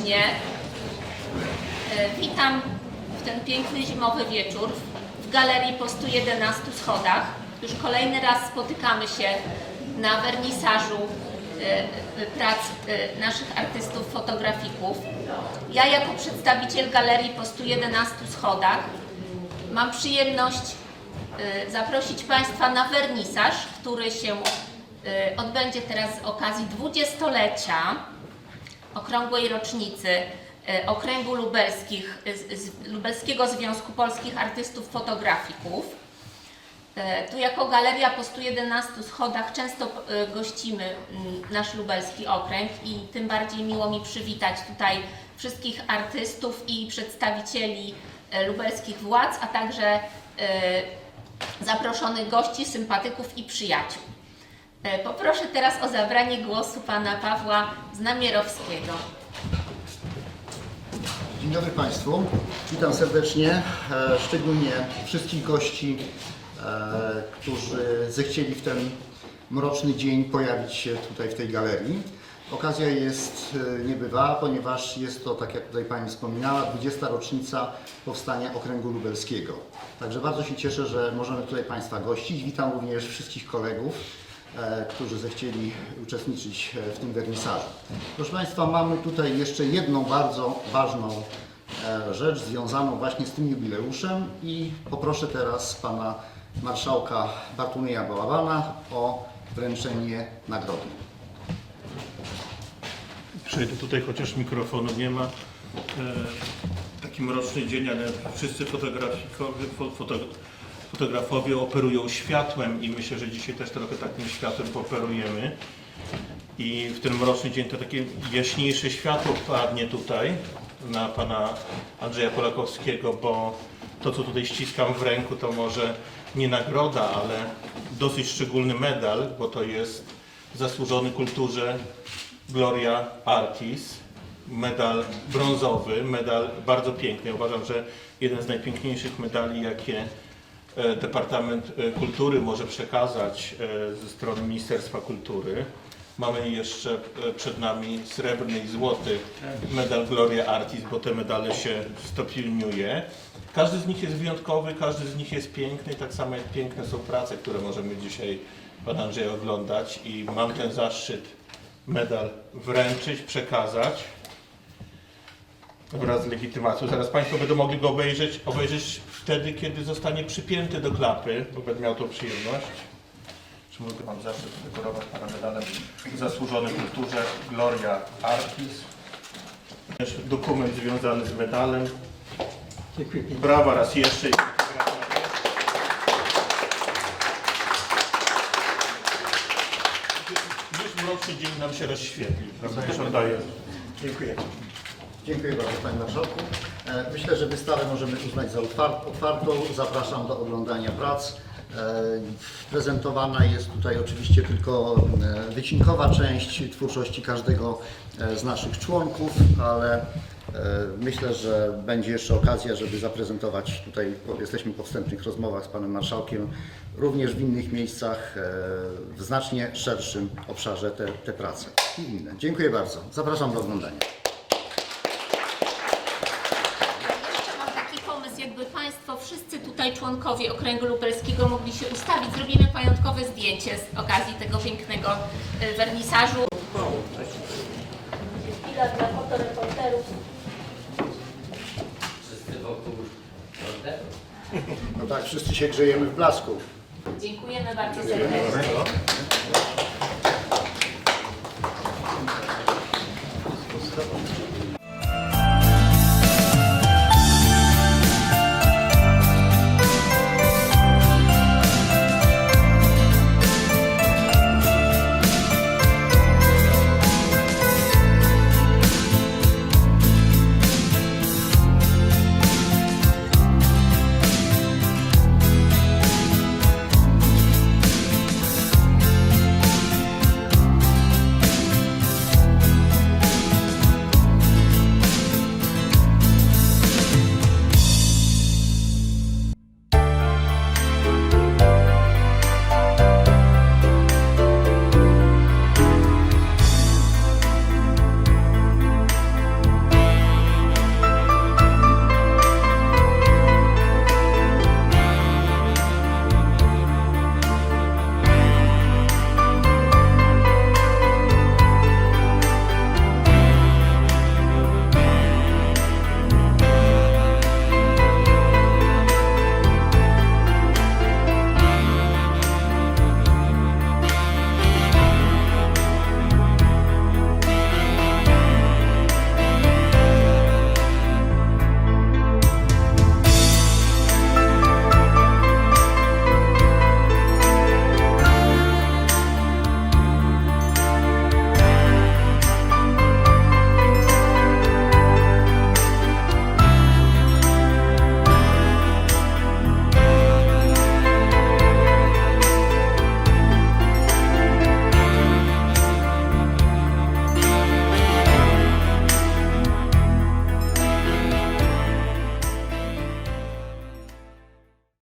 Serdecznie. E, Witam w ten piękny zimowy wieczór w Galerii po 111 schodach. Już kolejny raz spotykamy się na wernisażu e, e, prac naszych artystów, fotografików. Ja jako przedstawiciel Galerii po 111 schodach mam przyjemność zaprosić Państwa na wernisaż, który się odbędzie teraz z okazji dwudziestolecia okrągłej rocznicy e, Okręgu Lubelskich, Lubelskiego Związku Polskich Artystów Fotografików. E, Tu jako Galeria po 111 schodach często e, gościmy nasz lubelski okręg i tym bardziej miło mi przywitać tutaj wszystkich artystów i przedstawicieli lubelskich władz, a także zaproszonych gości, sympatyków i przyjaciół. E, Poproszę teraz o zabranie głosu pana Pawła Znamierowskiego. Dzień dobry Państwu. Witam serdecznie, e, szczególnie wszystkich gości, e, którzy zechcieli w ten mroczny dzień pojawić się tutaj w tej galerii. Okazja jest niebywała, ponieważ jest to, tak jak tutaj Pani wspominała, 20. rocznica powstania Okręgu Lubelskiego. Także bardzo się cieszę, że możemy tutaj Państwa gościć. Witam również wszystkich kolegów którzy zechcieli uczestniczyć e, w tym wernisażu. Proszę Państwa, mamy tutaj jeszcze jedną bardzo ważną e, rzecz związaną właśnie z tym jubileuszem i poproszę teraz Pana Marszałka Bartłomieja Bałabana o wręczenie nagrody. Przejdę tutaj, chociaż mikrofonu nie ma. E, taki mroczny dzień, ale wszyscy fotografikowie, fo- foto, fotografowie operują światłem i myślę, że dzisiaj też trochę takim światłem pooperujemy. I w ten mroczny dzień to takie jaśniejsze światło padnie tutaj na pana Andrzeja Polakowskiego, bo to, co tutaj ściskam w ręku, to może nie nagroda, ale dosyć szczególny medal, bo to jest zasłużony kulturze Gloria Artis, medal brązowy, medal bardzo piękny. Uważam, że jeden z najpiękniejszych medali, jakie Departament e, Kultury może przekazać e, ze strony Ministerstwa Kultury. Mamy jeszcze e, przed nami srebrny i złoty medal Gloria Artis, bo te medale się stopniuje. Każdy z nich jest wyjątkowy, każdy z nich jest piękny, tak samo jak piękne są prace, które możemy dzisiaj Pan Andrzej oglądać i mam ten zaszczyt medal wręczyć, przekazać wraz z legitymacją. Zaraz Państwo będą mogli go obejrzeć, obejrzeć wtedy, kiedy zostanie przypięty do klapy, bo będę miał tą przyjemność. Czy mogę Wam zaszczyt dekorować Pana medalem zasłużony kulturze Gloria Artis. Też dokument związany z medalem. Brawa raz jeszcze. Już mroczny dzień nam się rozświetlił, prawda? Oddaję. Dziękuję. Dziękuję bardzo Panie Marszałku. E, Myślę, że wystawę możemy uznać za otwar- otwartą. Zapraszam do oglądania prac. E, Prezentowana jest tutaj oczywiście tylko e, wycinkowa część twórczości każdego z naszych członków, ale myślę, że będzie jeszcze okazja, żeby zaprezentować tutaj, jesteśmy po wstępnych rozmowach z Panem Marszałkiem, również w innych miejscach, w znacznie szerszym obszarze te, te prace i inne. Dziękuję bardzo. Zapraszam do oglądania. Ja jeszcze mam taki jakby Państwo, wszyscy tutaj członkowie Okręgu Lubelskiego mogli się ustawić. Zrobimy pamiątkowe zdjęcie z okazji tego pięknego e, wernisażu. Chwila dla fotoreporterów. Wszyscy wokół. No tak, wszyscy się grzejemy w blasku. Dziękujemy bardzo serdecznie.